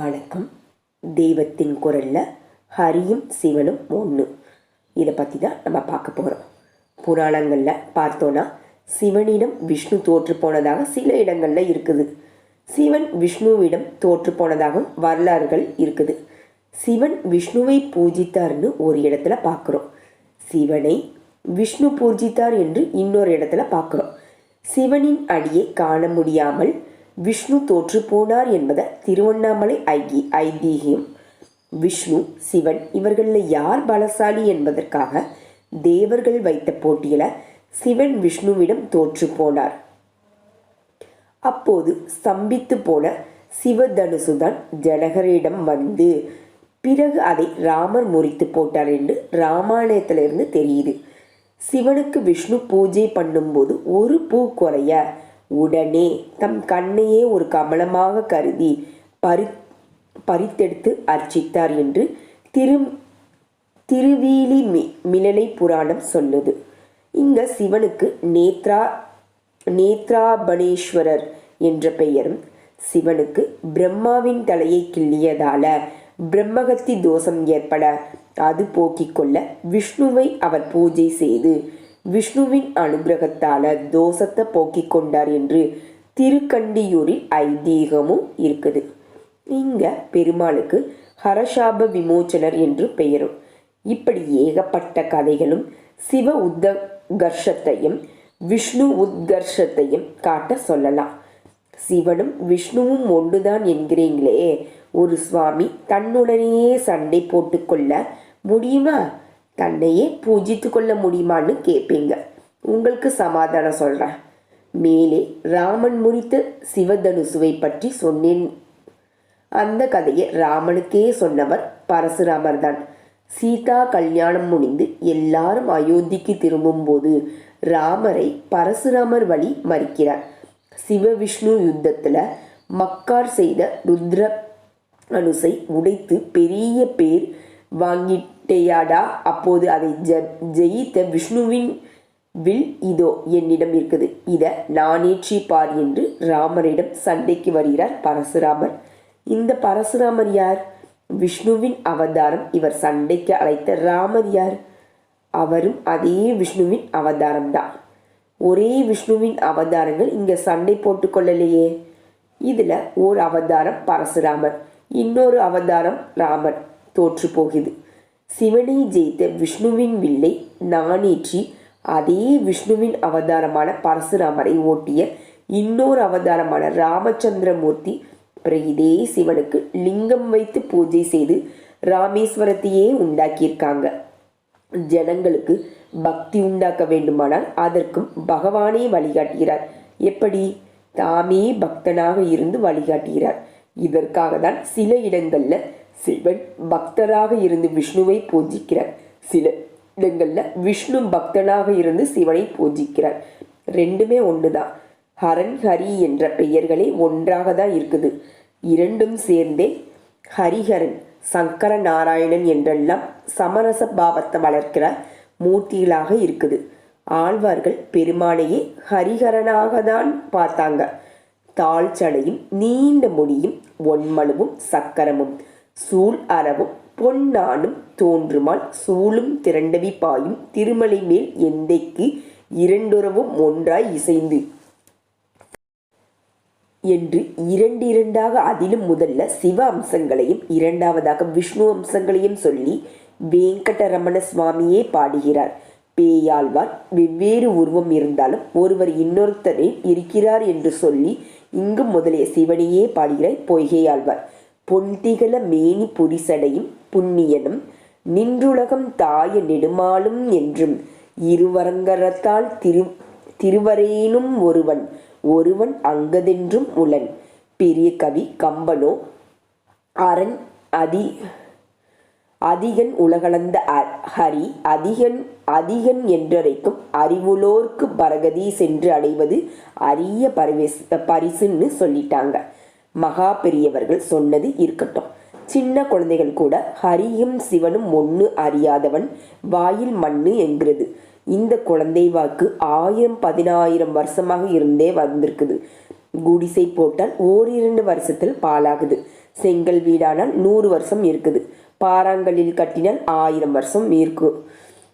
வணக்கம். தெய்வத்தின் குரலில் ஹரியும் சிவனும் ஒன்று இதை பற்றி தான் நம்ம பார்க்க போகிறோம் புராணங்களில் பார்த்தோன்னா சிவனிடம் விஷ்ணு தோற்று போனதாக சில இடங்களில் இருக்குது. சிவன் விஷ்ணுவிடம் தோற்று போனதாகவும் வரலாறுகள் இருக்குது. சிவன் விஷ்ணுவை பூஜித்தார்னு ஒரு இடத்துல பார்க்குறோம். சிவனை விஷ்ணு பூஜித்தார் என்று இன்னொரு இடத்துல பார்க்குறோம். சிவனின் அடியை காண முடியாமல் விஷ்ணு தோற்று போனார் என்பதை திருவண்ணாமலை ஐகி ஐதீகம். விஷ்ணு சிவன் இவர்களில் யார் பலசாலி என்பதற்காக தேவர்கள் வைத்த போட்டியில சிவன் விஷ்ணுவிடம் தோற்று போனார். அப்போது ஸ்தம்பித்து போன சிவதனுசுதான் ஜனகரிடம் வந்து பிறகு அதை ராமர் முறித்து போட்டார் என்று ராமாயணத்திலிருந்து தெரியுது. சிவனுக்கு விஷ்ணு பூஜை பண்ணும்போது ஒரு பூ குறைய உடனே தம் கண்ணையே ஒரு கமலமாக கருதி பறி பறித்தெடுத்து அர்ச்சித்தார் என்று திரு திருவீலி மி மிலனை புராணம் சொல்லுது இந்த சிவனுக்கு நேத்ரா நேத்ராபணேஸ்வரர் என்ற பெயரும் சிவனுக்கு பிரம்மாவின் தலையை கிள்ளியதால பிரம்மகத்தி தோஷம் ஏற்பட அது போக்கிக் கொள்ள விஷ்ணுவை அவர் பூஜை செய்து விஷ்ணுவின் அனுகிரகத்தால தோஷத்தை போக்கிக் கொண்டார் என்று திருக்கண்டியூரில் ஐதீகமும் இருக்குது. இங்க பெருமாளுக்கு ஹரஷாப விமோச்சனர் என்று பெயரும். இப்படி ஏகப்பட்ட கதைகளும் சிவ உத்கர்ஷத்தையும் விஷ்ணு உத்கர்ஷத்தையும் காட்ட சொல்லலாம். சிவனும் விஷ்ணுவும் ஒன்றுதான் என்கிறீங்களே ஒரு சுவாமி தன்னுடனேயே சண்டை போட்டுக்கொள்ள முடியுமா? தன்னையே பூஜித்து கொள்ள முடியுமான்னு கேட்பீங்க உங்களுக்கு சமாதானம் சொல்கிறேன் மேலே ராமன் முறித்த சிவதனுசுவை பற்றி சொன்னேன். அந்த கதையை ராமனுக்கே சொன்னவர் பரசுராமர் தான். சீதா கல்யாணம் முடிந்து எல்லாரும் அயோத்திக்கு திரும்பும்போது ராமரை பரசுராமர் வழி மறிக்கிறார். சிவவிஷ்ணு யுத்தத்தில் மக்கார் செய்த ருத்ர அனுசை உடைத்து பெரிய பேர் டெய்யாடா. அப்போது அதை ஜ ஜெயித்த விஷ்ணுவின் வில் இதோ என்னிடம் இருக்குது. இதை நானேற்றி பார் என்று ராமரிடம் சண்டைக்கு வருகிறார் பரசுராமர். இந்த பரசுராமர் யார்? விஷ்ணுவின் அவதாரம். இவர் சண்டைக்கு அழைத்த ராமர் யார்? அவரும் அதே விஷ்ணுவின் அவதாரம் தான் ஒரே விஷ்ணுவின் அவதாரங்கள் இங்கே சண்டை போட்டுக்கொள்ளலையே இதில் ஓர் அவதாரம் பரசுராமர். இன்னொரு அவதாரம் ராமர். தோற்று போகுது. சிவனை ஜெயித்த விஷ்ணுவின் வில்லை நானேற்றி அதே விஷ்ணுவின் அவதாரமான பரசுராமரை ஓட்டிய இன்னொரு அவதாரமான ராமச்சந்திரமூர்த்தி பிறகு இதே சிவனுக்கு லிங்கம் வைத்து பூஜை செய்து ராமேஸ்வரத்தையே உண்டாக்கியிருக்காங்க. ஜனங்களுக்கு பக்தி உண்டாக்க வேண்டுமானால் அதற்கும் பகவானே வழிகாட்டுகிறார். எப்படி? தாமே பக்தனாக இருந்து வழிகாட்டுகிறார். இதற்காக தான் சில இடங்களில் சிவன் பக்தராக இருந்து விஷ்ணுவை பூஜிக்கிறார். சில இடங்கள்ல விஷ்ணு பக்தனாக இருந்து சிவனை பூஜிக்கிறார். ரெண்டுமே ஒண்ணுதான். ஹரன் ஹரி என்ற பெயர்களே ஒன்றாக தான் இருக்குது. இரண்டும் சேர்ந்தே ஹரிஹரன் சங்கர நாராயணன் என்றெல்லாம் சமரச பாவத்தை வளர்க்கிற மூர்த்திகளாக இருக்குது. ஆழ்வார்கள் பெருமானையே ஹரிஹரனாக தான் பார்த்தாங்க. தாழ்ச்சடையும் நீண்ட முடியும் ஒன்மழுவும் சக்கரமும். சூழ் அறவும் பொன்னானும் தோன்றுமால் சூழும் திரண்டவி பாயும் திருமலை மேல் எந்தைக்கு இரண்டுறவும் ஒன்றாய் இசைந்து. என்று இரண்டு இரண்டாக அதிலும் முதல்ல சிவ அம்சங்களையும் இரண்டாவதாக விஷ்ணு அம்சங்களையும் சொல்லி வெங்கடரமண சுவாமியே பாடுகிறார். பேயாழ்வார் வெவ்வேறு உருவம் இருந்தாலும் ஒருவர் இன்னொருத்தரில் இருக்கிறார் என்று சொல்லி இங்கும் முதலிய சிவனையே பாடுகிறார் பொய்கையாழ்வார். பொன்திகள மேனி புரிசடையும் புண்ணியனும் நின்றுலகம் தாய நெடுமாலும் என்றும் இருவரங்கரத்தால் திரு திருவரேனும் ஒருவன் ஒருவன் அங்கதென்றும் உளன். பெரிய கவி கம்பனோ அரண் அதி அதிகன் உலகளந்த ஹரி அதிகன் அதிகன் என்றரைக்கும் அறிவுலோர்க்கு பரகதி சென்று அடைவது அரிய பரிவேஸ் பரிசுன்னு சொல்லிட்டாங்க. மகா பெரியவர்கள் சொன்னது இருக்கட்டும். சின்ன குழந்தைகள் கூட ஹரியும் சிவனும் ஒன்று அறியாதவன் வாயில் மண்ணு என்கிறது. இந்த குழந்தை வாக்கு ஆயிரம் பதினாயிரம் வருஷமாக இருந்தே வந்திருக்குது. குடிசை போட்டால் ஓரிரண்டு வருஷத்தில் பாலாகுது. செங்கல் வீடானால் நூறு வருஷம் இருக்குது. பாறாங்கல்லில் கட்டினால் ஆயிரம் வருஷம் இருக்கும்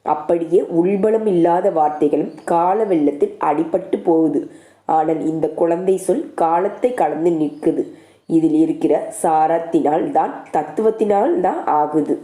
அப்படியே உள்பலம் இல்லாத வார்த்தைகளும் கால வெள்ளத்தில் அடிபட்டு போகுது. ஆனால் இந்த குழந்தை சொல் காலத்தை கலந்து நிற்குது. இதில் இருக்கிற சாரத்தினால் தான் தத்துவத்தினால் தான் ஆகுது.